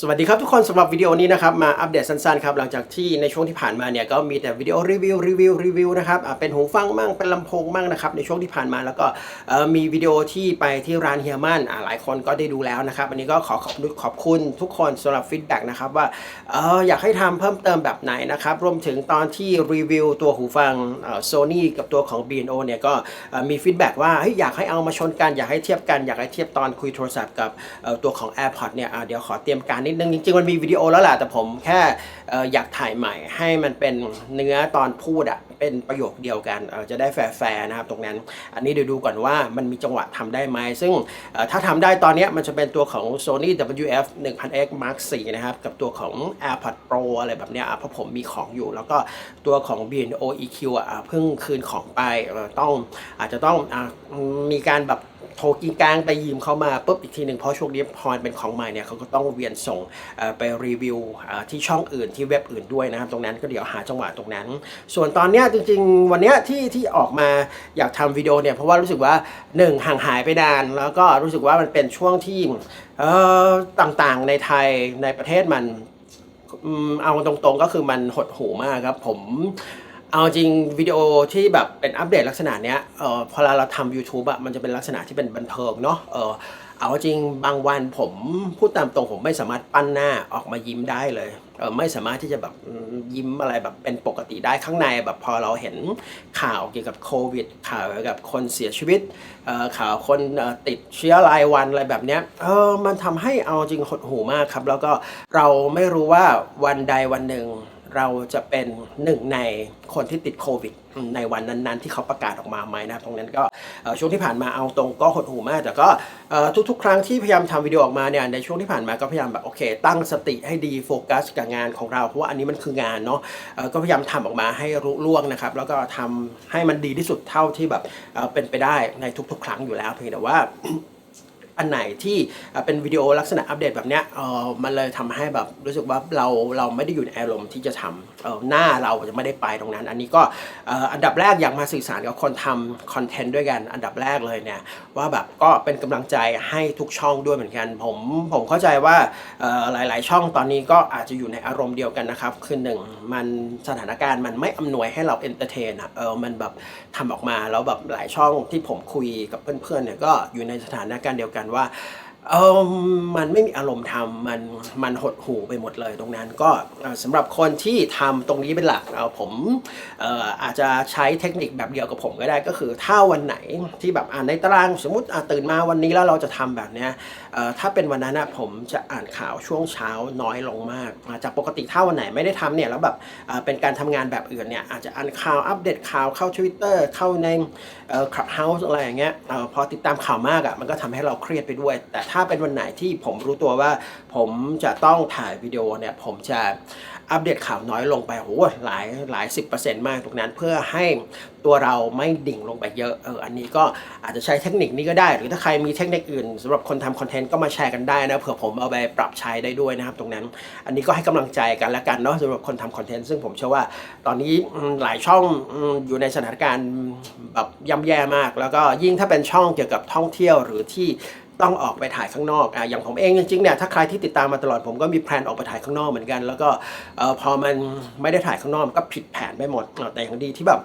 สวัสดีครับทุกคนสำหรับวิดีโอนี้นะครับมาอัปเดตสั้นๆครับหลังจากที่ในช่วงที่ผ่านมาเนี่ยก็มีแต่วิดีโอรีวิวรีวิวรีวิวนะครับอ่าเป็นหูฟังมั่งเป็นลำโพงมั่งนะครับในช่วงที่ผ่านมาแล้วก็มีวิดีโอที่ไปที่ร้านเฮียมันอ่าหลายคนก็ได้ดูแล้วนะครับอันนี้ก็ขอขอบคุณขอบคุณทุกคนสำหรับฟีดแบ็กนะครับว่าเอออยากให้ทำเพิ่มเติมแบบไหนนะครับรวมถึงตอนที่รีวิวตัวหูฟังโซนี่กับตัวของ B&O เนี่ยก็มีฟีดแบ็กว่าอยากให้เอามาชนกันอยากให้เทียบกันอยากให้เทียบตอนคุยโทรศัพท์กับตัวของ AirPods เนี่ยเดี๋ยวขอเตรียมการนิดนึง จริงๆ มันมีวิดีโอแล้วแหละแต่ผมแค่อยากถ่ายใหม่ให้มันเป็นเนื้อตอนพูดอะเป็นประโยคเดียวกันจะได้แฟร์ๆนะครับตรงนั้น อันนี้เดี๋ยวดูก่อนว่ามันมีจังหวะทำได้ไหมซึ่งถ้าทำได้ตอนนี้มันจะเป็นตัวของ Sony WF 1000X Mark 4นะครับ กับตัวของ AirPod Pro อะไรแบบเนี้ยเพราะผมมีของอยู่ แล้วก็ตัวของ B&O EQ อะอะเพิ่งคืนของไปเอ่อต้องอาจจะต้องอมีการแบบ โทรกีกลางไปยืมเขามาปุ๊บอีกทีหนึ่งเพราะช่วงนี้พอนเป็นของใหม่เนี่ยเขาก็ต้องเวียนส่งไปรีวิวที่ช่องอื่นที่เว็บอื่นด้วยนะครับ ตรงนั้นก็เดี๋ยวหาจังหวะตรงนั้น ส่วนตอนนี้จริง ๆ วันนี้ที่ที่ออกมาอยากทำวิดีโอเนี่ยเพราะว่ารู้สึกว่าหนึ่งห่างหายไปนาน แล้วก็รู้สึกว่ามันเป็นช่วงที่ต่างๆในไทยในประเทศมันเอาตรงๆก็คือมันหดหูมากครับผม เอาจริงวิดีโอที่แบบเป็นอัปเดตลักษณะเนี้ยเออพอเราทำ YouTube อะมันจะเป็นลักษณะที่เป็นบันเทิงเนาะเออเอาจริงบางวันผมพูดตามตรงผมไม่สามารถปั้นหน้าออกมายิ้มได้เลยเออไม่สามารถที่จะแบบยิ้มอะไรแบบเป็นปกติได้ข้างในแบบพอเราเห็นข่าวเกี่ยวกับโควิด ข่าวเกี่ยวกับคนเสียชีวิตเอ่อข่าวคนเอ่อติดเชื้อรายวันอะไรแบบเนี้ยเออมันทำให้เอาจริงหดหูมากครับ แล้วก็เราไม่รู้ว่าวันใดวันหนึ่ง เราจะเป็นหนึ่งในคนที่ติดโควิด ในวันนั้นๆ ที่เขาประกาศออกมาไหมนะตรงนั้นก็ช่วงที่ผ่านมาเอาตรงก็หดหูมาก แต่ก็ทุกๆ ครั้งที่พยายามทำวิดีโอออกมาเนี่ยในช่วงที่ผ่านมาก็พยายามแบบโอเค ตั้งสติให้ดีโฟกัสกับงานของเราเพราะว่าอันนี้มันคืองานเนาะก็พยายามทำออกมาให้รุ่ล่วงนะครับ แล้วก็ทำให้มันดีที่สุดเท่าที่แบบเป็นไปได้ในทุก ๆ ครั้งอยู่แล้วเพียงแต่ว่า อันไหนที่เป็นวิดีโอลักษณะอัปเดตแบบเนี้ยเออมันเลยทำให้แบบรู้สึกว่าเราเราไม่ได้อยู่ในอารมณ์ที่จะทำเออหน้าเราจะไม่ได้ไปตรงนั้น อันนี้ก็อันดับแรกอยากมาสื่อสารกับคนทำคอนเทนต์ด้วยกัน อันดับแรกเลยเนี่ยว่าแบบก็เป็นกำลังใจให้ทุกช่องด้วยเหมือนกัน ผมผมเข้าใจว่าเอ่อหลาย ๆ ช่องตอนนี้ก็อาจจะอยู่ในอารมณ์เดียวกันนะครับคือหนึ่งมันสถานการณ์มันไม่อำนวยให้เราเอนเตอร์เทนอะเออมันแบบทำออกมาแล้วแบบหลายช่องที่ผมคุยกับเพื่อน ๆ เนี่ยก็อยู่ในสถานการณ์เดียวกันว่าเออมันไม่มีอารมณ์ทำมันมันหดหูไปหมดเลยตรงนั้น ก็สำหรับคนที่ทำตรงนี้เป็นหลักเอ่อผมอออาจจะใช้เทคนิคแบบเดียวกับผมก็ได้ก็คือ ถ้าวันไหนที่แบบอ่านในตาราง สมมติตื่นมาวันนี้แล้วเราจะทำแบบเนี้ยถ้าเป็นวันนั้นนะผมจะอ่านข่าวช่วงเช้าน้อยลงมาก จากปกติถ้าวันไหนไม่ได้ทำเนี่ยแล้วแบบเป็นการทำงานแบบอื่นเนี่ยอาจจะอ่านข่าวอัปเดตข่าวเข้า Twitter เข้าใน เอ่อคลับเฮาส์อะไรอย่างเงี้ยเอ่อพอติดตามข่าวมากอะ่ะมันก็ทำให้เราเครียดไปด้วย แต่ถ้าเป็นวันไหนที่ผมรู้ตัวว่า ผมจะต้องถ่ายวิดีโอเนี่ยผมจะอัปเดตข่าวน้อยลงไปโหหลายหลายสิบเปอร์เซ็นต์มากตรงนั้นเพื่อให้ ตัวเราไม่ดิ่งลงไปเยอะเอออันนี้ก็อาจจะใช้เทคนิคนี้ก็ได้ หรือถ้าใครมีเทคนิคอื่นสำหรับคนทำคอนเทนต์ก็มาแชร์กันได้นะเผื่อผมเอาไปปรับใช้ได้ด้วยนะครับตรงนั้น อันนี้ก็ให้กำลังใจกันแล้วกันเนาะสำหรับคนทำคอนเทนต์ซึ่งผมเชื่อว่า ตอนนี้หลายช่องอยู่ในสถานการณ์แบบย่ำแย่มาก แล้วก็ยิ่งถ้าเป็นช่องเกี่ยวกับท่องเที่ยวหรือที่ต้องออกไปถ่ายข้างนอกอะอย่างผมเองจริงๆเนี่ยถ้าใครที่ติดตามมาตลอดผมก็มีแพลนออกไปถ่ายข้างนอกเหมือนกัน แล้วก็เออพอมันไม่ได้ถ่ายข้างนอกก็ผิดแผนไปหมดแต่อย่างดีที่แบบ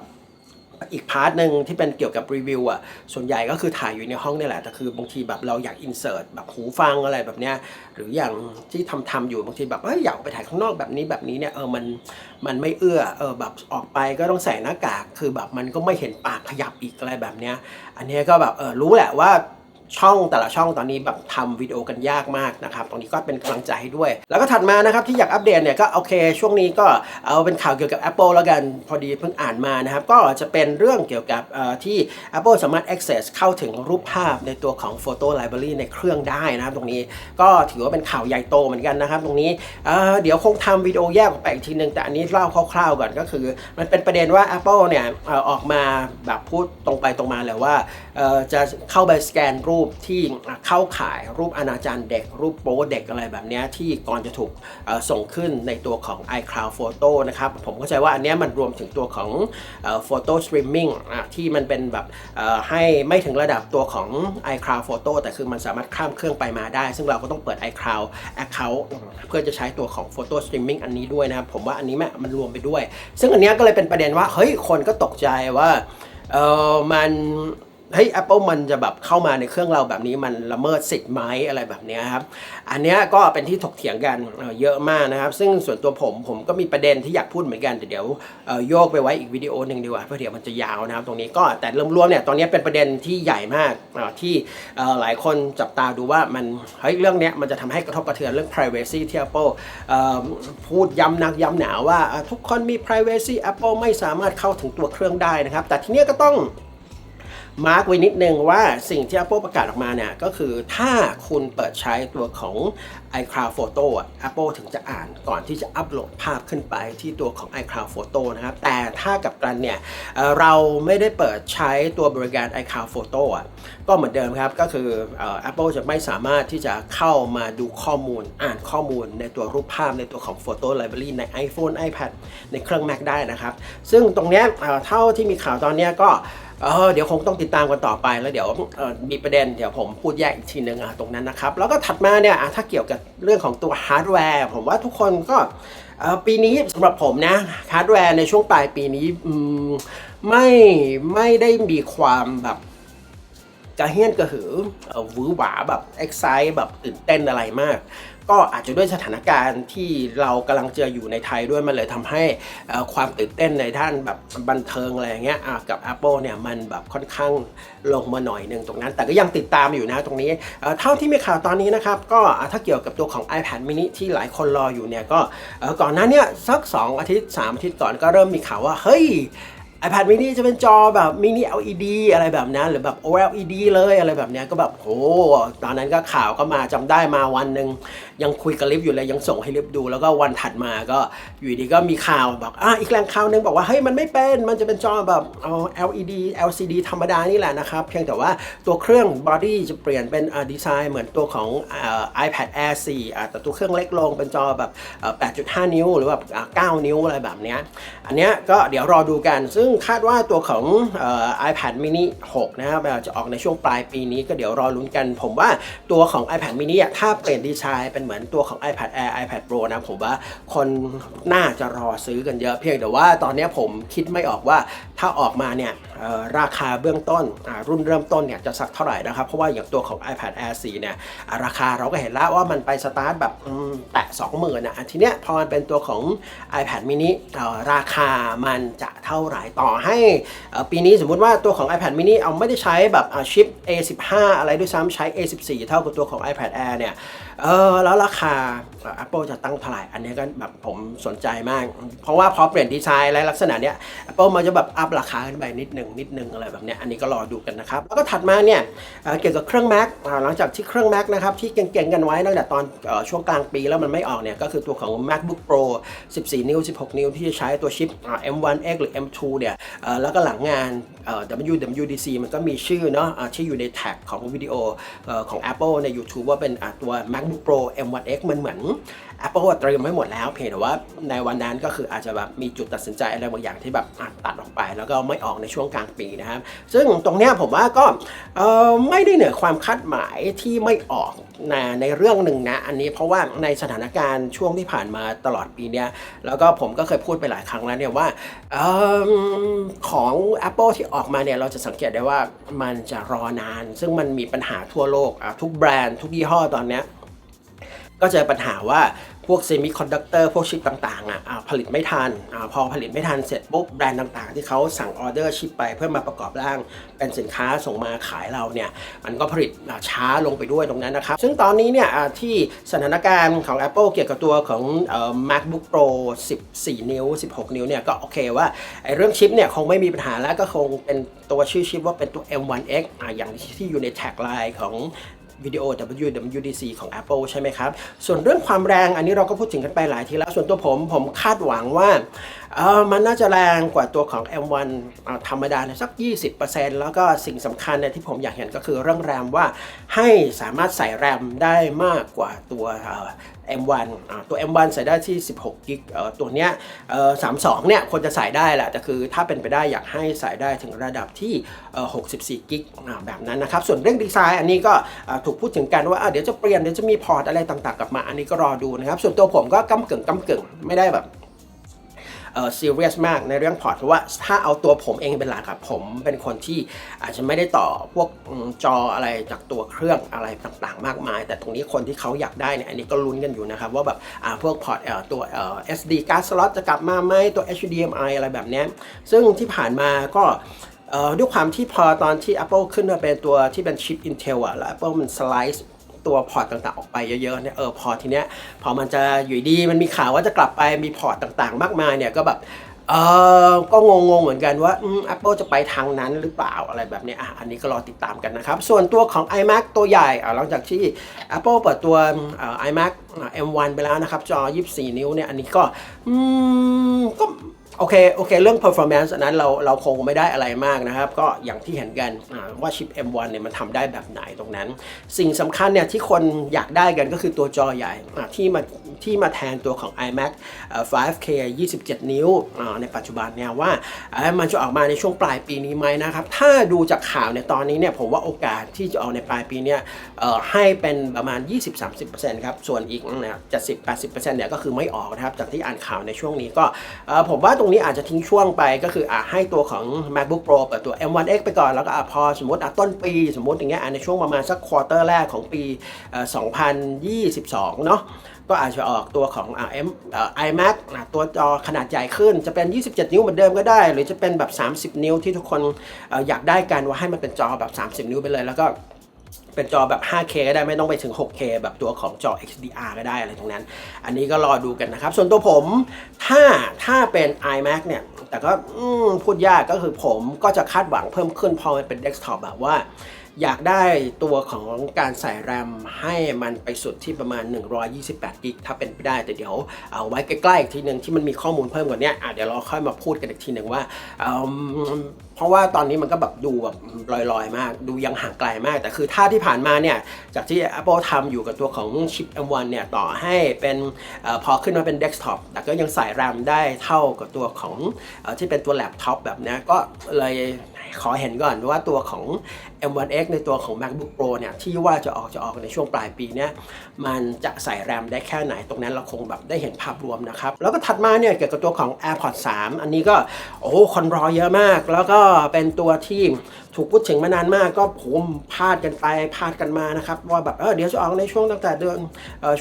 อีกพาร์ทหนึ่งที่เป็นเกี่ยวกับรีวิวอะ ส่วนใหญ่ก็คือถ่ายอยู่ในห้องนี่แหละ แต่คือบางทีแบบเราอยากอินเสิร์ตแบบหูฟังอะไรแบบเนี้ย หรืออย่างที่ทำทำอยู่บางทีแบบเอ้ยอยากไปถ่ายข้างนอกแบบนี้แบบนี้เนี่ยเออมันมันไม่เอื้อเออแบบออกไปก็ต้องใส่หน้ากาก คือแบบมันก็ไม่เห็นปากขยับอีกอะไรแบบเนี้ย อันนี้ก็แบบเออรู้แหละว่า ช่องแต่ละช่องตอนนี้แบบทำวิดีโอกันยากมากนะครับ ตรงนี้ก็เป็นกำลังใจให้ด้วย แล้วก็ถัดมานะครับที่อยากอัปเดตเนี่ยก็โอเค ช่วงนี้ก็เอาเป็นข่าวเกี่ยวกับ Apple แล้วกันพอดีเพิ่งอ่านมานะครับ ก็จะเป็นเรื่องเกี่ยวกับเอ่อที่ Apple สามารถ access เข้าถึงรูปภาพในตัวของ Photo Library ในเครื่องได้นะครับ ตรงนี้ก็ถือว่าเป็นข่าวใหญ่โตเหมือนกันนะครับ ตรงนี้เเดี๋ยวคงทำวิดีโอแยกออกไปอีกทีนึงแต่อันนี้เล่าคร่าวๆก่อนก็คือ มันเป็นประเด็นว่า Apple เนี่ยออกมาแบบพูดตรงไปตรงมาเลยว่า จะเข้าไปสแกนรูปที่เข้าข่ายรูปอนาจารเด็ก รูปโป๊เด็กอะไรแบบนี้ที่ก่อนจะถูกส่งขึ้นในตัวของ iCloud Photo นะครับ ผมเข้าใจว่าอันนี้มันรวมถึงตัวของ Photo Streaming ที่มันเป็นแบบให้ไม่ถึงระดับตัวของ iCloud Photo แต่คือมันสามารถข้ามเครื่องไปมาได้ ซึ่งเราก็ต้องเปิด iCloud Account เพื่อจะใช้ตัวของ Photo Streaming อันนี้ด้วยนะครับ ผมว่าอันนี้แม่มันรวมไปด้วย ซึ่งอันนี้ก็เลยเป็นประเด็นว่าเฮ้ยคนก็ตกใจว่าเออมัน เฮ้ย Apple มันจะแบบเข้ามาในเครื่องเราแบบนี้มันละเมิดสิทธิ์ไหมอะไรแบบนี้ครับ อันนี้ก็เป็นที่ถกเถียงกันเเยอะมากนะครับ ซึ่งส่วนตัวผมผมก็มีประเด็นที่อยากพูดเหมือนกันแต่เดี๋ยวโยกไปไว้อีกวิดีโอหนึ่งดีกว่าเพราะเดี๋ยวมันจะยาวนะครับตรงนี้ก็แต่รวมๆเนี่ยตอนนี้เป็นประเด็นที่ใหญ่มากที่หลายคนจับตาดูว่ามันเฮ้ยเรื่องเนี้ยมันจะทำให้กระทบกระเทือนเรื่อง privacy ที่ Apple พูดย้ำนักย้ำหนาว่าเอ่อทุกคนมี privacy Apple ไม่สามารถเข้าถึงตัวเครื่องได้นะครับ แต่ทีเนี้ยก็ต้อง มาร์กไว้นิดนึงว่าสิ่งที่ Apple ประกาศออกมาเนี่ย ก็คือถ้าคุณเปิดใช้ตัวของ iCloud Photo อะ Apple ถึงจะอ่านก่อนที่จะอัปโหลดภาพขึ้นไปที่ตัวของ iCloud Photo นะครับ แต่ถ้ากับกันเนี่ยเราไม่ได้เปิดใช้ตัวบริการ iCloud Photo อะก็เหมือนเดิมครับ ก็คือเอ่อ Apple จะไม่สามารถที่จะเข้ามาดูข้อมูลอ่านข้อมูลในตัวรูปภาพในตัวของ Photo Library ใน iPhone iPad ในเครื่อง Mac ได้นะครับ ซึ่งตรงเนี้ยเท่าที่มีข่าวตอนนี้ก็ เออเดี๋ยวคงต้องติดตามกันต่อไปแล้วเดี๋ยวมีประเด็นเดี๋ยวผมพูดแยกอีกทีนึงอะตรงนั้นนะครับ แล้วก็ถัดมาเนี่ยถ้าเกี่ยวกับเรื่องของตัวฮาร์ดแวร์ผมว่าทุกคนก็ปีนี้สำหรับผมนะฮาร์ดแวร์ในช่วงปลายปีนี้อืมไม่ไม่ได้มีความแบบกระเฮี้ยนกระหือเอ่อหวือหวาแบบเอ็กไซแบบตื่นเต้นอะไรมาก ก็อาจจะด้วยสถานการณ์ที่เรากำลังเจออยู่ในไทยด้วยมันเลยทำให้ความตื่นเต้นในด้านแบบบันเทิงอะไรอย่างเงี้ยกับ Apple เนี่ยมันแบบค่อนข้างลงมาหน่อยหนึ่งตรงนั้น แต่ก็ยังติดตามอยู่นะตรงนี้ เท่าที่มีข่าวตอนนี้นะครับ ก็ถ้าเกี่ยวกับตัวของ iPad mini ที่หลายคนรออยู่เนี่ยก่อก่อนหน้าเนี้สัก 2 อาทิตย์ 3 อาทิตย์ก่อนก็เริ่มมีข่าวว่า เฮ้ย iPad mini จะเป็นจอแบบมินิ LED อะไรแบบนั้นหรือแบบ OLED เลยอะไรแบบเนี้ยก็แบบโหตอนนั้นก็ข่าวก็มาจำได้มาวันหนึ่ง ยังคุยกับลิฟอยู่เลยยังส่งให้ลิฟดู แล้วก็วันถัดมาก็อยู่ดีก็มีข่าวบอกอะอีกแหล่งข่าวหนึงบอกว่าเฮ้ยมันไม่เป็นมันจะเป็นจอแบบเอา LED LCD ธรรมดานี่แหละนะครับ เพียงแต่ว่าตัวเครื่องบอดี้จะเปลี่ยนเป็นอ่าดีไซน์เหมือนตัวของอ่า iPad Air 4อะแต่ตัวเครื่องเล็กลงเป็นจอแบบเอ่อ8.5 นิ้ว หรือแบบอ่า9นิ้วอะไรแบบเนี้ยอันเนี้ยก็เดี๋ยวรอดูกัน ซึ่งคาดว่าตัวของอ่อ iPad mini 6 นะครับจะออกในช่วงปลายปีนี้ก็เดี๋ยวรอลุ้นกัน ผมว่าตัวของ iPad mini ถ้าเปลี่ยนดีไซน์เป็นเหมือนตัวของ iPad Air iPad Pro นะผมว่าคนน่าจะรอซื้อกันเยอะเพียงแต่ว่าตอนนี้ผมคิดไม่ออกว่าถ้าออกมาเนี่ยราคาเบื้องต้นรุ่นเริ่มต้นเนี่ยจะสักเท่าไหร่นะครับ เพราะว่าอย่างตัวของ iPad Air 4 เนี่ยราคาเราก็เห็นแล้วว่ามันไปสตาร์ทแบบแตะ20,000นะอะทีเนี้ยพอมันเป็นตัวของ iPad mini ราคามันจะเท่าไหร่ต่อให้ปีนี้สมมุติว่าตัวของ iPad mini เอาไม่ได้ใช้แบบชิป A15 อะไรด้วยซ้ำใช้ A14 เท่ากับตัวของ iPad Air เนี่ย เออแล้วราคาเอ่อ Apple จะตั้งเท่าไหร่อันนี้ก็แบบผมสนใจมาก เพราะว่าพอเปลี่ยนดีไซน์อะไรลักษณะเนี้ย Apple มันจะแบบอัพราคาขึ้นไปนิดหนึ่งนิดหนึ่งอะไรแบบเนี้ยอันนี้ก็รอดูกันนะครับ แล้วก็ถัดมาเนี่ยเเกี่ยวกับเครื่อง Mac หลังจากที่เครื่อง Mac นะครับที่เก่งๆกันไว้ตั้งแต่ตอนออช่วงกลางปีแล้วมันไม่ออกเนี่ยก็คือตัวของ MacBook Pro 14 นิ้ว 16 นิ้วที่จะใช้ตัวชิป M1X หรือ M2 เนี่ยแล้วก็หลังงานเอ่อ WWDC มันก็มีชื่อเนาะที่อยู่ในแท็กของวิดีโอของ Apple ใน YouTube ว่าเป็นอ่าตัว MacBook Pro M1X มันเหมือน Apple เตรียมไว้หมดแล้วเพียงแต่ว่าในวันนั้นก็คืออาจจะแบบมีจุดตัดสินใจอะไรบางอย่างที่แบบตัดออกไป แล้วก็ไม่ออกในช่วงกลางปีนะครับ ซึ่งตรงเนี้ยผมว่าก็ไม่ได้เหนือความคาดหมายที่ไม่ออกในในเรื่องหนึ่งนะ อันนี้เพราะว่าในสถานการณ์ช่วงที่ผ่านมาตลอดปีเนี้ยแล้วก็ผมก็เคยพูดไปหลายครั้งแล้วเนี่ยว่าออของ Apple ที่ออกมาเนี่ยเราจะสังเกตได้ว่ามันจะรอนาน ซึ่งมันมีปัญหาทั่วโลกทุกแบรนด์ทุกยี่ห้อตอนเนี้ย ก็เจอปัญหาว่าพวกเซมิคอนดักเตอร์พวกชิปต่างๆอะผลิตไม่ทันอพอผลิตไม่ทันเสร็จปุ๊บแบรนด์ต่างๆ ที่เขาสั่งออเดอร์ชิปไปเพื่อมาประกอบร่างเป็นสินค้าส่งมาขายเราเนี่ยมันก็ผลิตช้าลงไปด้วยตรงนั้นนะครับ ซึ่งตอนนี้เนี่ยที่สถานการณ์ของ Apple เกี่ยวกับตัวของออ MacBook Pro 14 นิ้ว 16 นิ้วเนี่ยก็โอเคว่าไอ้เรื่องชิปเนี่ยคงไม่มีปัญหาแล้วก็คงเป็นตัวชื่อชิปว่าเป็นตัว M1X อ่าอย่างที่อยู่ในแท็กไลน์ของ วิดีโอ WWDC ของ Apple ใช่ไหมครับ ส่วนเรื่องความแรงอันนี้เราก็พูดถึงกันไปหลายทีแล้ว ส่วนตัวผมผมคาดหวังว่าเออมันน่าจะแรงกว่าตัวของ M1 อธรรมดาเนี่ยสัก 20%แล้วก็สิ่งสำคัญเนี่ยที่ผมอยากเห็นก็คือเรื่องแรมว่าให้สามารถใส่แรมได้มากกว่าตัว M1 ตัว M1 ใส่ได้ที่ 16กิกตัวเนี้ย32 เนี่ยควรจะใส่ได้แหละแต่คือถ้าเป็นไปได้อยากให้ใส่ได้ถึงระดับที่ 64กิกแบบนั้นนะครับ ส่วนเรื่องดีไซน์อันนี้ก็ถูกพูดถึงกันว่าเดี๋ยวจะเปลี่ยน เดี๋ยวจะมีพอร์ตอะไรต่างๆกลับมา อันนี้ก็รอดูนะครับ ส่วนตัวผมก็กำกึ่งกำกึ่งไม่ได้แบบ เออซีเรียสมากในเรื่องพอร์ตเพราะว่าถ้าเอาตัวผมเองเป็นหลักครับผมเป็นคนที่อาจจะไม่ได้ต่อพวกจออะไรจากตัวเครื่องอะไรต่างๆ มากมาย แต่ตรงนี้คนที่เขาอยากได้เนี่ยอันนี้ก็ลุ้นกันอยู่นะครับว่าแบบอ่าพวกพอร์ตเอ่อตัวเอ่อ SD card slot จะกลับมาไหมตัว HDMI อะไรแบบนี้ซึ่งที่ผ่านมาก็ด้วยความที่พอตอนที่ Apple ขึ้นมาเป็นตัวที่เป็นชิป Intel อะแล้ว Apple มันสไลด์ ตัวพอร์ตต่างๆออกไปเยอะๆเนี่ยเออพอทีเนี้ยพอมันจะอยู่ดีมันมีข่าวว่าจะกลับไปมีพอร์ตต่างๆ มากมายเนี่ยก็แบบเออก็งงๆ เหมือนกันว่าอืม Apple จะไปทางนั้นหรือเปล่าอะไรแบบนี้อะอันนี้ก็รอติดตามกันนะครับ ส่วนตัวของ iMac ตัวใหญ่หลังจากที่ Apple เปิดตัวเอ่อ iMac อะ M1 ไปแล้วนะครับ จอ 24 นิ้วเนี่ย อันนี้ก็ อืมก็ โอเคโอเค เรื่อง performance อันนั้นเราเราคงไม่ได้อะไรมากนะครับ ก็อย่างที่เห็นกันว่าชิป M1 เนี่ยมันทำได้แบบไหนตรงนั้น สิ่งสำคัญเนี่ยที่คนอยากได้กันก็คือตัวจอใหญ่ที่มาที่มาแทนตัวของ iMac 5K 27 นิ้วในปัจจุบันเนี่ยว่ามันจะออกมาในช่วงปลายปีนี้ไหมนะครับ ถ้าดูจากข่าวเนี่ยตอนนี้เนี่ยผมว่าโอกาสที่จะออกในปลายปีเนี่ยให้เป็นประมาณ 20-30%ครับ ส่วนอีกเนี่ย70-80%เนี่ยก็คือไม่ออกนะครับจากที่อ่านข่าวในช่วงนี้ก็ผมว่าตรงงนี้อาจจะทิ้งช่วงไปก็คืออะให้ตัวของ MacBook Pro เปิดตัว M1X ไปก่อนแล้วก็อะพอสมมติอะต้นปีสมมติอย่างเงี้ยอะในช่วงประมาณสักควอเตอร์แรกของปี 2022 เนาะก็อาจจะออกตัวของอ่า M อ่อ iMac อะตัวจอขนาดใหญ่ขึ้น จะเป็น 27 นิ้วเหมือนเดิมก็ได้ หรือจะเป็นแบบ 30 นิ้วที่ทุกคนออยากได้กันว่าให้มันเป็นจอแบบ 30 นิ้วไปเลยแล้วก็ เป็นจอแบบ 5K ก็ได้ไม่ต้องไปถึง 6K แบบตัวของจอ XDR ก็ได้อะไรตรงนั้น อันนี้ก็รอดูกันนะครับ ส่วนตัวผมถ้าถ้าเป็น iMac เนี่ย แต่ก็พูดยากก็คือผมก็จะคาดหวังเพิ่มขึ้นพอมันเป็นเดสก์ท็อปแบบว่า อยากได้ตัวของการใส่แรมให้มันไปสุดที่ประมาณ 128กิกถ้าเป็นไปได้แต่เดี๋ยวเอาไว้ใกล้ๆอีกทีหนึ่งที่มันมีข้อมูลเพิ่มกว่านี้อะเดี๋ยวเราค่อยมาพูดกันอีกทีหนึ่งว่าเเพราะว่าตอนนี้มันก็แบบดูแบบลอยๆ มาก ดูยังห่างไกลมาก แต่คือถ้าที่ผ่านมาเนี่ย จากที่ Apple ทำอยู่กับตัวของชิป M1 เนี่ย ต่อให้เป็นอพอขึ้นมาเป็นเดสก์ท็อปแต่ก็ยังใส่แรมได้เท่ากับตัวของอที่เป็นตัวแล็ปท็อปแบบเนี้ยก็เลย ขอเห็นก่อนว่าตัวของ M1X ในตัวของ MacBook Pro เนี่ยที่ว่าจะออกจะออกในช่วงปลายปีเนี่ยมันจะใส่แรมได้แค่ไหนตรงนั้นเราคงแบบได้เห็นภาพรวมนะครับ แล้วก็ถัดมาเนี่ยเกี่ยวกับตัวของ AirPods 3 อันนี้ก็โอ้คนรอเยอะมาก แล้วก็เป็นตัวที่ ถูกพูดถึงมานานมากก็ผมพลาดกันไปพลาดกันมานะครับว่าแบบเออเดี๋ยวจะออกในช่วงตั้งแต่เดือน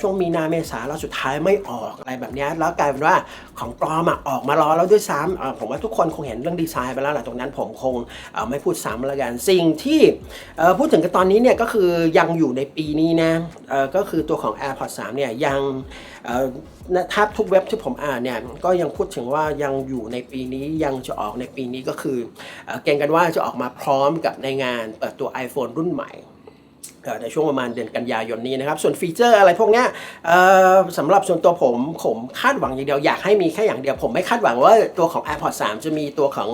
ช่วงมีนาเมษาแล้วสุดท้ายไม่ออกอะไรแบบนี้แล้วกลายเป็นว่าของปลอมอออกมารอแล้วด้วยซ้ำผมว่าทุกคนคงเห็นเรื่องดีไซน์ไปแล้วแหละตรงนั้นผมคงไม่พูดซ้ำล้วกันสิ่งที่พูดถึงกันตอนนี้เนี่ยก็คือยังอยู่ในปีนี้นะก็คือตัวของ AirPods 3เนี่ยยังถ้าทุกเว็บที่ผมอ่านเนี่ยก็ยังพูดถึงว่ายังอยู่ในปีนี้ยังจะออกในปีนี้ก็คือเก่งกันว่าจะออกมาพร้อมกับในงานเปิดตัว iPhone รุ่นใหม่ ในช่วงประมาณเดือนกันยายนนี้นะครับส่วนฟีเจอร์อะไรพวกนี้สำหรับส่วนตัวผมผมคาดหวังอย่างเดียวอยากให้มีแค่อย่างเดียว ผมไม่คาดหวังว่าตัวของ AirPods 3 จะมีตัวของ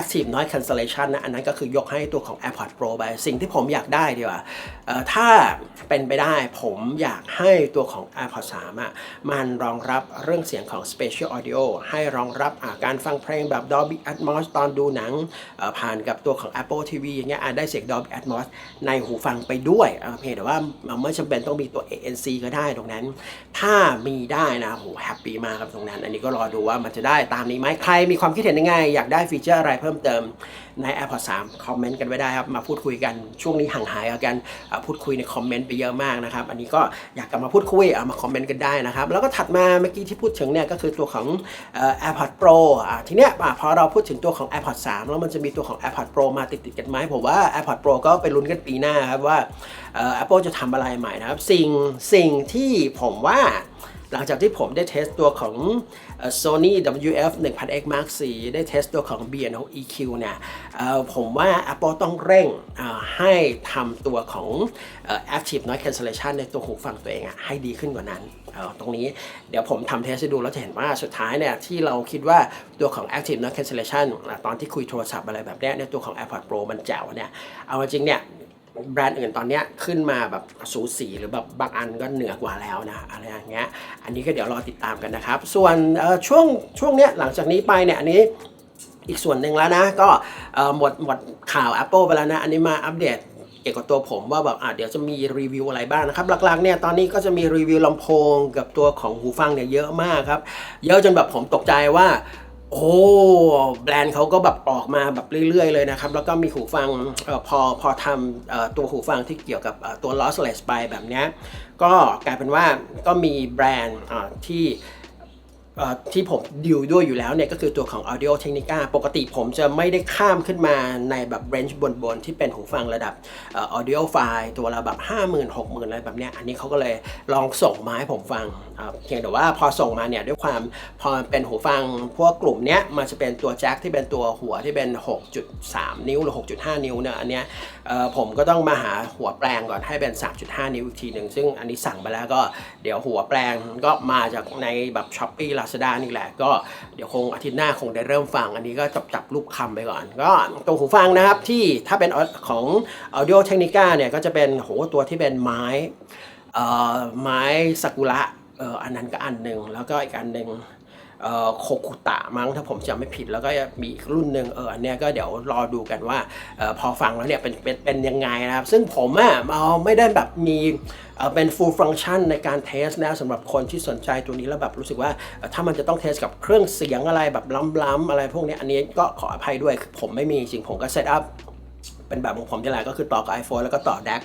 Active Noise Cancellation นะอันนั้นก็คือยกให้ตัวของ AirPods Pro ไปสิ่งที่ผมอยากได้ดีกว่าถ้าเป็นไปได้ผมอยากให้ตัวของ AirPods 3อะมันรองรับเรื่องเสียงของ Spatial Audio ให้รองรับาการฟังเพลงแบบ Dolby Atmos ตอนดูหนังผ่านกับตัวของ Apple TV อย่างเงี้ยได้เสียง Dolby Atmos ในหูฟังไปด้วยอ่าเพียงแต่ว่ามันไม่จำเป็นต้องมีตัว ANC ก็ได้ตรงนั้น ถ้ามีได้นะโหแฮปปี้มากครับตรงนั้น อันนี้ก็รอดูว่ามันจะได้ตามนี้ไหมใครมีความคิดเห็นยังไง อยากได้ฟีเจอร์อะไรเพิ่มเติม ใน AirPod 3คอมเมนต์กันไว้ได้ครับมาพูดคุยกันช่วงนี้ห่างหายกันพูดคุยในคอมเมนต์ไปเยอะมากนะครับ อันนี้ก็อยากกลับมาพูดคุยเอามาคอมเมนต์กันได้นะครับแล้วก็ถัดมาเมื่อกี้ที่พูดถึงเนี่ยก็คือตัวของเอ่อ AirPods Pro ทีเนี้ยพอเราพูดถึงตัวของ AirPod 3 แล้วมันจะมีตัวของ AirPod Pro มาติดๆกันไหมผมว่า AirPod Pro ก็ไปลุ้นกันปีหน้าครับว่าเอ่อ Apple จะทำอะไรใหม่นะครับ สิ่งสิ่งที่ผมว่าหลังจากที่ผมได้เทสตัวของ Sony WF 1000X Mark IV ได้เทสตัวของ B&O EQ เนี่ยผมว่า Apple ต้องเร่งให้ทำตัวของ Active Noise Cancellation ในตัวหูฟังตัวเองอะให้ดีขึ้นกว่านั้น ตรงนี้เดี๋ยวผมทำเทสให้ดูแล้วจะเห็นว่าสุดท้ายเนี่ยที่เราคิดว่าตัวของ Active Noise Cancellation ตอนที่คุยโทรศัพท์อะไรแบบนี้ในตัวของ AirPods Pro มันแจ๋วเนี่ย เอาจริงเนี่ย แบรนด์อื่นตอนนี้ขึ้นมาแบบสูสีหรือแบบบางอันก็เหนือกว่าแล้วนะอะไรอย่างเงี้ยอันนี้ก็เดี๋ยวรอติดตามกันนะครับ ส่วนช่วงช่วงเนี้ยหลังจากนี้ไปเนี่ยอันนี้อีกส่วนหนึ่งแล้วนะ ก็หมดหมดข่าว Apple ไปแล้วนะ อันนี้มาอัปเดตเกี่ยวกับตัวผมว่าแบบอะเดี๋ยวจะมีรีวิวอะไรบ้างนะครับ หลักๆเนี่ยตอนนี้ก็จะมีรีวิวลำโพงกับตัวของหูฟังเนี่ยเยอะมากครับ เยอะจนแบบผมตกใจว่า โอ้แบรนด์เขาก็แบบออกมาแบบเรื่อยๆเลยนะครับ แล้วก็มีหูฟังออพอพอทำออตัวหูฟังที่เกี่ยวกับออตัว lossless ไปแบบนี้ก็กลายเป็นว่าก็มีแบรนด์อ่าที่ ที่ผมดิวด้วยอยู่แล้วเนี่ยก็คือตัวของ Audio Technica ปกติผมจะไม่ได้ข้ามขึ้นมาในแบบ range บนๆ ที่เป็นหูฟังระดับ audio file ตัวละแบบ 50,000 60,000อะไรแบบเนี้ยอันนี้เขาก็เลยลองส่งมาให้ผมฟังเพียงแต่ว่าพอส่งมาเนี่ยด้วยความพอเป็นหูฟังพวกกลุ่มเนี้ยมันจะเป็นตัวแจ็คที่เป็นตัวหัวที่เป็น 6.3 นิ้วหรือ 6.5 นิ้วเนี่ยอันเนี้ย ผมก็ต้องมาหาหัวแปลงก่อนให้เป็น 3.5 นิ้วอีกทีหนึ่ง ซึ่งอันนี้สั่งไปแล้วก็เดี๋ยวหัวแปลงก็มาจากในแบบ Shopee Lazada นี่แหละ ก็เดี๋ยวคงอาทิตย์หน้าคงได้เริ่มฟัง อันนี้ก็จับจับรูปคำไปก่อน ก็ตัวหูฟังนะครับที่ถ้าเป็นของ Audio Technica เนี่ยก็จะเป็นโหตัวที่เป็นไม้ไม้ซากุระอันนั้นก็อันหนึ่งแล้วก็อีกอันหนึ่ง โคคุตะมั้งถ้าผมจำไม่ผิดแล้วก็มีอีกรุ่นหนึ่งเอออันเนี้ยก็เดี๋ยวรอดูกันว่าออพอฟังแล้วเนี่ยเป็นเป็นเป็นยังไงนะครับ ซึ่งผมอะเอาไม่ได้แบบมีเป็น full function ในการเทสนะสำหรับคนที่สนใจตัวนี้แล้วแบบรู้สึกว่าถ้ามันจะต้องเทสกับเครื่องเสียงอะไรแบบล้ำๆอะไรพวกนี้อันนี้ก็ขออภัยด้วยผมไม่มีจริงผมก็เซตอัพ เป็นแบบของผมนี่แหละก็คือต่อกับ iPhone แล้วก็ต่อแดก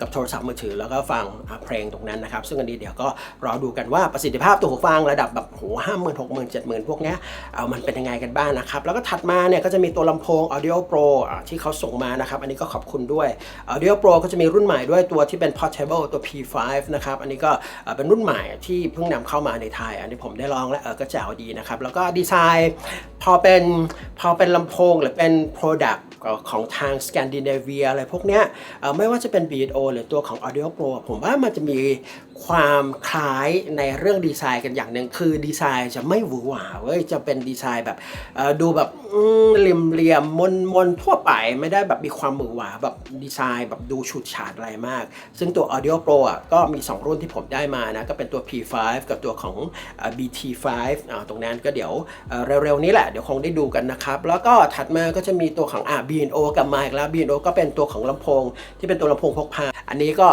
กับโทรศัพท์มือถือ แล้วก็ฟังเพลงตรงนั้นนะครับ ซึ่งอันนี้เดี๋ยวก็รอดูกันว่าประสิทธิภาพตัวหูฟังระดับแบบโหห้าหมื่นหกหมื่นเจ็ดหมื่นพวกเนี้ยเอามันเป็นยังไงกันบ้างนะครับ แล้วก็ถัดมาเนี่ยก็จะมีตัวลำโพง Audio Pro ที่เขาส่งมานะครับ อันนี้ก็ขอบคุณด้วย Audio Pro ก็จะมีรุ่นใหม่ด้วยตัวที่เป็น Portable ตัว P5 นะครับ อันนี้ก็เป็นรุ่นใหม่ที่เพิ่งนำเข้ามาในไทย อันนี้ผมได้ลองแล้วก็แจ๋วดีนะครับ แล้วก็ดีไซน์พอเป็นพอเป็นลำโพงหรือเป็น Product ของทางสแกนดิเนเวียอะไรพวกเนี้ยไม่ว่าจะเป็น B&O หรือตัวของ Audio Pro ผมว่ามันจะมีความคล้ายในเรื่องดีไซน์กันอย่างหนึ่งคือดีไซน์จะไม่หวือหวาเว้ยจะเป็นดีไซน์แบบดูแบบเหลี่ยมเหลี่ยมมนมนทั่วไปไม่ได้แบบมีความหวือหวาแบบดีไซน์แบบดูฉูดฉาดอะไรมาก ซึ่งตัว Audio Pro อะก็มี 2 รุ่นที่ผมได้มานะ ก็เป็นตัว P5 กับตัวของ BT5 อ่าตรงนั้นก็เดี๋ยวเร็วๆนี้แหละเดี๋ยวคงได้ดูกันนะครับ แล้วก็ถัดมาก็จะมีตัวของอ่า B&O กับมาอีกแล้ว B&O ก็เป็นตัวของลำโพงที่เป็นตัวลำโพงพกพาอันนี้ก็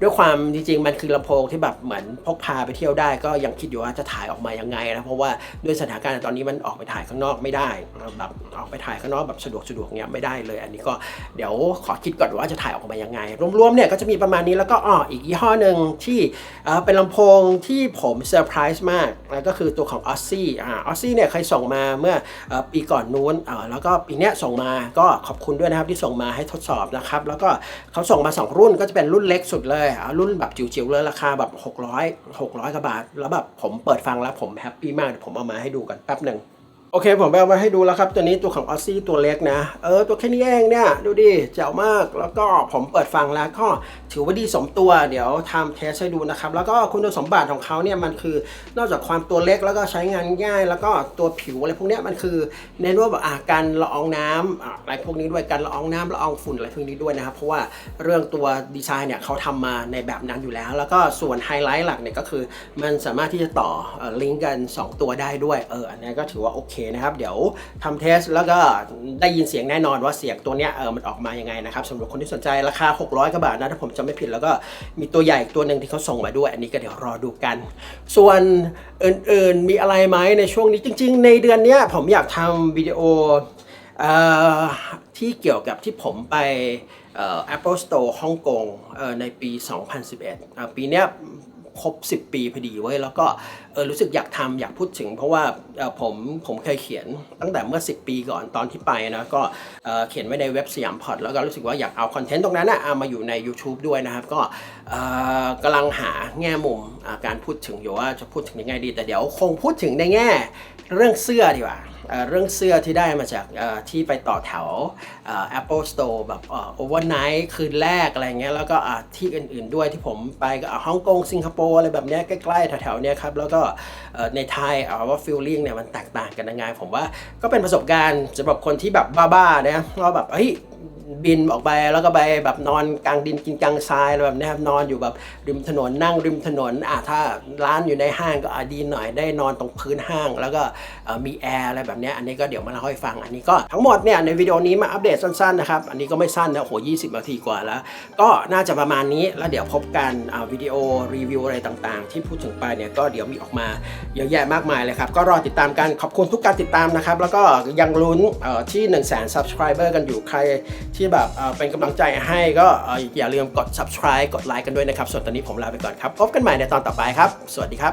ด้วยความจริงๆมันคือลำโพงที่แบบเหมือนพกพาไปเที่ยวได้ก็ยังคิดอยู่ว่าจะถ่ายออกมายังไงนะเพราะว่าด้วยสถานการณ์ตอนนี้มันออกไปถ่ายข้างนอกไม่ได้แบบออกไปถ่ายข้างนอกแบบสะดวกสะดวกเนี้ยไม่ได้เลย อันนี้ก็เดี๋ยวขอคิดก่อนว่าจะถ่ายออกมายังไง รวมๆเนี่ยก็จะมีประมาณนี้แล้วก็อ้ออีกยี่ห้อหนึ่งที่เป็นลำโพงที่ผมเซอร์ไพรส์มากแล้วก็คือตัวของ o s s i อ่า o s s i เนี่ยเคยส่งมาเมื่ออปีก่อนนู้นแล้วก็ปีเนี้ยส่งมาก็ขอบคุณด้วยนะครับที่ส่งมาให้ทดสอบนะครับแล้วก็เขาส่งมา 2 รุ่นก็จะเป็นรุ่นเล็กสุดเลยรุ่นแบบจิ๋วๆเลยราคาแบบ600 600กว่าบาท แล้วแบบผมเปิดฟังแล้วผมแฮปปี้มากเดี๋ยวผมเอามาให้ดูกันแป๊บหนึ่ง โอเค ผมไปเอามาให้ดูแล้วครับ ตัวนี้ตัวของออซซี่ตัวเล็กนะ เออ ตัวแค่นี้เองเนี่ย ดูดิเจ๋วมากแล้วก็ผมเปิดฟังแล้วก็ถือว่าดีสมตัวเดี๋ยวทำเทสให้ดูนะครับ แล้วก็คุณสมบัติของเขาเนี่ยมันคือนอกจากความตัวเล็กแล้วก็ใช้งานง่าย แล้วก็ตัวผิวอะไรพวกนี้มันคือเน้นว่าแบบอะการละอองน้ำอะไรพวกนี้ด้วยการละอองน้ำละอองฝุ่นอะไรพวกนี้ด้วยนะครับ เพราะว่าเรื่องตัวดีไซน์เนี่ยเขาทำมาในแบบนั้นอยู่แล้ว แล้วก็ส่วนไฮไลท์หลักเนี่ยก็คือ มันสามารถที่จะต่อลิงก์กัน 2 ตัวได้ด้วยเอออันนี้ก็ถือว่าโอเคนะครับ เดี๋ยวทำเทสแล้วก็ได้ยินเสียงแน่นอนว่าเสียงตัวเนี้ยเออมันออกมายังไงนะครับสำหรับคนที่สนใจราคา 600กว่าบาทนะถ้าผมจำไม่ผิดแล้วก็มีตัวใหญ่อีกตัวหนึ่งที่เขาส่งมาด้วย อันนี้ก็เดี๋ยวรอดูกัน ส่วนอื่นๆมีอะไรไหมในช่วงนี้จริง ๆ ในเดือนเนี้ยผมอยากทำวิดีโอเอ่อที่เกี่ยวกับที่ผมไปเอ่อ Apple Store ฮ่องกงเอ่อในปี 2011อะปีเนี้ย ครบ 10 ปีพอดีเว้ยแล้วก็เออรู้สึกอยากทำอยากพูดถึง เพราะว่าผมผมเคยเขียนตั้งแต่เมื่อ 10 ปีก่อนตอนที่ไปนะก็เเขียนไว้ในเว็บสยามพอดแล้วก็รู้สึกว่าอยากเอาคอนเทนต์ตรงนั้นนะเอามาอยู่ใน YouTube ด้วยนะครับ ก็กำลังหาแง่มุมการพูดถึงอยู่ว่าจะพูดถึงยังไงดี แต่เดี๋ยวคงพูดถึงในแง่เรื่องเสื้อดีกว่า เรื่องเสื้อที่ได้มาจากที่ไปต่อแถว Apple Store แบบโอเวอร์ไนท์คืนแรกอะไรเงี้ยแล้วก็ที่อื่นๆด้วยที่ผมไปก็ฮ่องกงสิงคโปร์อะไรแบบเนี้ยใกล้ๆแถวๆเนี้ยครับแล้วก็ในไทยว่าฟิลลิ่งเนี่ยมันแตกต่างกันยังไงผมว่าก็เป็นประสบการณ์สำหรับคนที่แบบบ้าๆนะว่าแบบเฮ้ย บินออกไปแล้วก็ไปแบบนอนกลางดินกินกลางทรายอะไรแบบนี้ครับนอนอยู่แบบริมถนนนั่งริมถนนอะถ้าร้านอยู่ในห้างก็อดีหน่อยได้นอนตรงพื้นห้าง แล้วก็มีแอร์อะไรแบบนี้อันนี้ก็เดี๋ยวมาเล่าให้ฟังอันนี้ก็ทั้งหมดเนี่ยในวิดีโอนี้มาอัปเดตสั้นๆนะครับอันนี้ก็ไม่สั้นนะโอ้โห20นาทีกว่าแล้ว ก็น่าจะประมาณนี้แล้วเดี๋ยวพบกันวิดีโอรีวิวอะไรต่างๆ ที่พูดถึงไปเนี่ยก็เดี๋ยวมีออกมาเยอะแยะมากมายเลยครับก็รอติดตามกันขอบคุณทุกการติดตามนะครับแล้วก็ยังลุ้นที่1 0 0 0 0แสน subscriber กันอยู่ใครทที่แบบเป็นกำลังใจให้ก็อย่าลืมกด subscribe กดไลค์กันด้วยนะครับ ส่วนตอนนี้ผมลาไปก่อนครับ พบกันใหม่ในตอนต่อไปครับ สวัสดีครับ